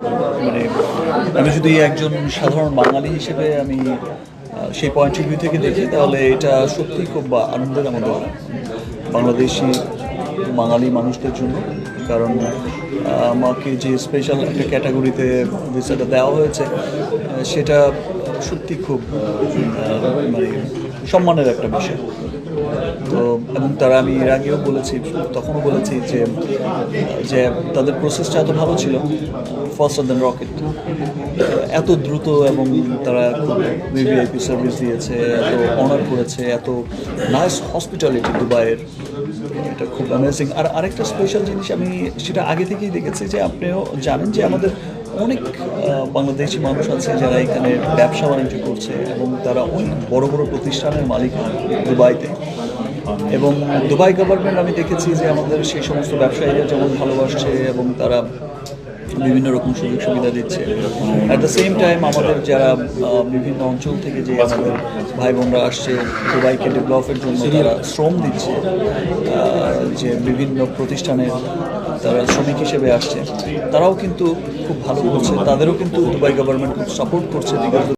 মানে আমি যদি একজন সাধারণ বাঙালি হিসেবে আমি সেই পয়েন্ট অফ ভিউ থেকে দেখি, তাহলে এটা সত্যি খুব আনন্দের আমাদের বাংলাদেশি বাঙালি মানুষদের জন্য, কারণ আমাকে যে স্পেশাল একটা ক্যাটাগরিতে ভিসাটা দেওয়া হয়েছে সেটা সত্যি খুব মানে সম্মানের একটা বিষয়। তো, এবং তারা আমি এর আগেও বলেছি, তখনও বলেছি যে যে তাদের প্রসেসটা এত ভালো ছিল ফার্স্ট অফ দ্য রকেট এত দ্রুত এবং তারা ভিভিআইপি সার্ভিস দিয়েছে, এত অনার করেছে, এত নাইস হসপিটালিটি দুবাইয়ের। এটা খুব অ্যামেজিং আর আরেকটা স্পেশাল জিনিস আমি সেটা আগে থেকেই দেখেছি যে আপনিও জানেন যে আমাদের অনেক বাংলাদেশি মানুষ আছে যারা এখানে ব্যবসা বাণিজ্য করছে এবং তারা অনেক বড় বড় প্রতিষ্ঠানের মালিক হন দুবাইতে। এবং দুবাই গভর্নমেন্ট আমি দেখেছি যে আমাদের সেই সমস্ত ব্যবসায়ীরা যেমন ভালোবাসছে এবং তারা বিভিন্ন রকম সুযোগ সুবিধা দিচ্ছে। অ্যাট দ্য সেম টাইম আমাদের যারা বিভিন্ন অঞ্চল থেকে যে আমাদের ভাই বোনরা আসছে দুবাইকে ডেভেলপের জন্য তারা শ্রম দিচ্ছে যে বিভিন্ন প্রতিষ্ঠানে তারা শ্রমিক হিসেবে আসছে, তারাও কিন্তু খুব ভালো করছে। তাদেরও কিন্তু দুবাই গভর্নমেন্ট খুব সাপোর্ট করছে।